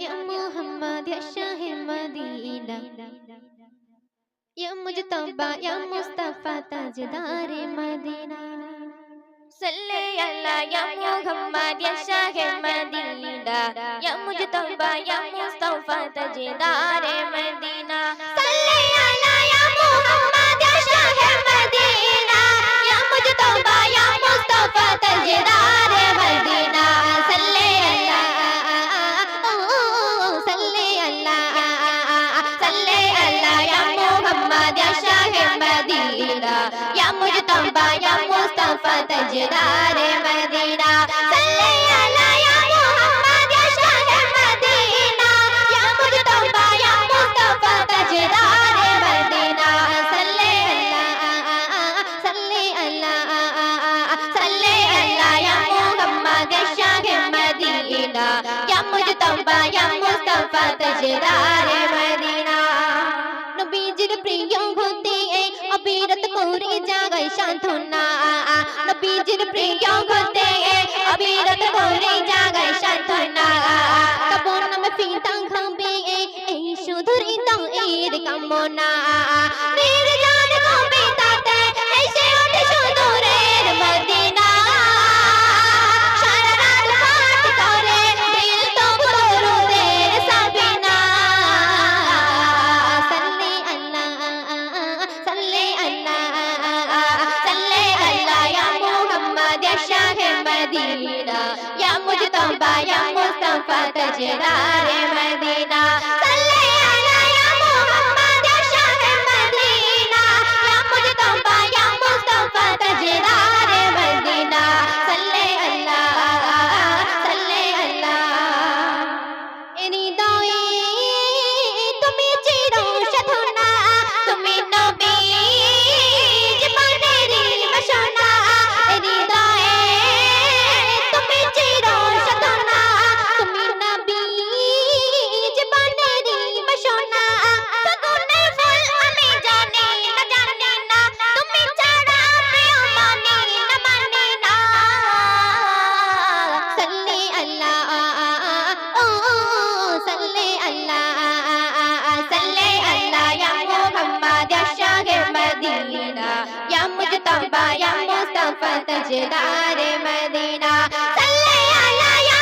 يا محمد يا شاه المدينة يا مجتبى يا مصطفى تاجدار مدينة صلي على يا محمد يا شاه المدينة يا مجتبى يا مصطفى تاجدار مدينة فتجدار مدينة صلي على يا محمد يا شهر مدينة يا مجتبى يا مصطفى تجدار مدينة صلي الله صلي الله صلي الله يا محمد يا شهر مدينة يا مجتبى يا مصطفى تجدار مدينة জাগায় সাধনা নবীজির প্রিয় হতে অবিরত করে জাগায় সাধনা তবু নাম ফিতা খাবে এই কামনা। مدینہ یا مجتبی یا مصطفی تجدار مدینہ طب طب يا مصطفى تجدار مدينة صلي على يا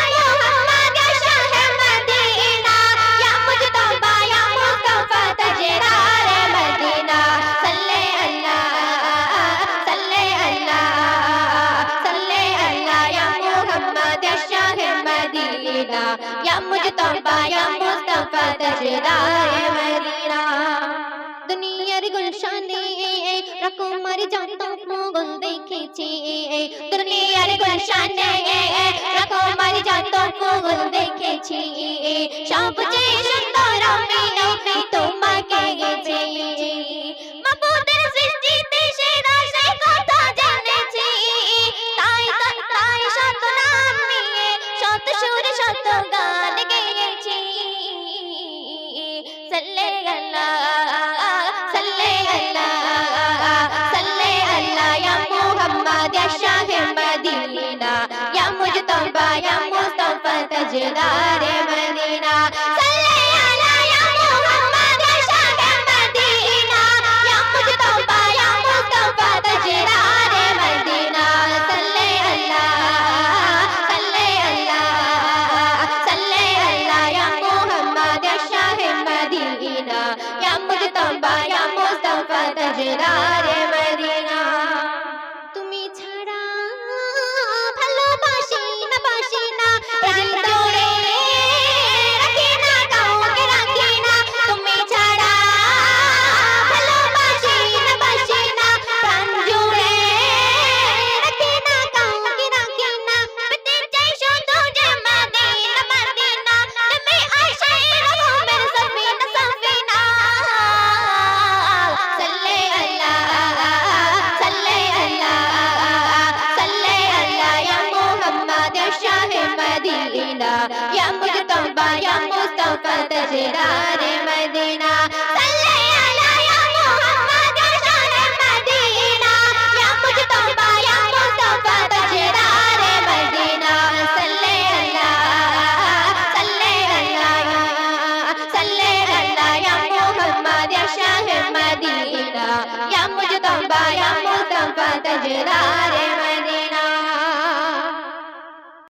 দুনিয়ার গুলশানে রকমারি যত মোগল দেখেছি দুনিয়ার গুলশানে রকমার যত ফুল দেখেছি সবচেয়ে সুন্দর আমি তোমাকে গেছি মাবুদের সৃষ্টিতে সেরা সে কথা জেনেছি তাই তাই শত নাম নিয়ে শত সুর শত গান مصطفى يا مصطفى تجدار مدينة صلي على يا محمد شافع مدينة يا مصطفى يا مصطفى تجدار مدينة صلي الله صلي الله صلي الله يا محمد شافع مدينة يا مصطفى يا مصطفى تجدار مدينة മദീന യാ മുസ്തഫ യാ മുസ്തഫ തജ്ദാർ മദീന مدينة يا مجتبى يا مصطفى تجرار مدينة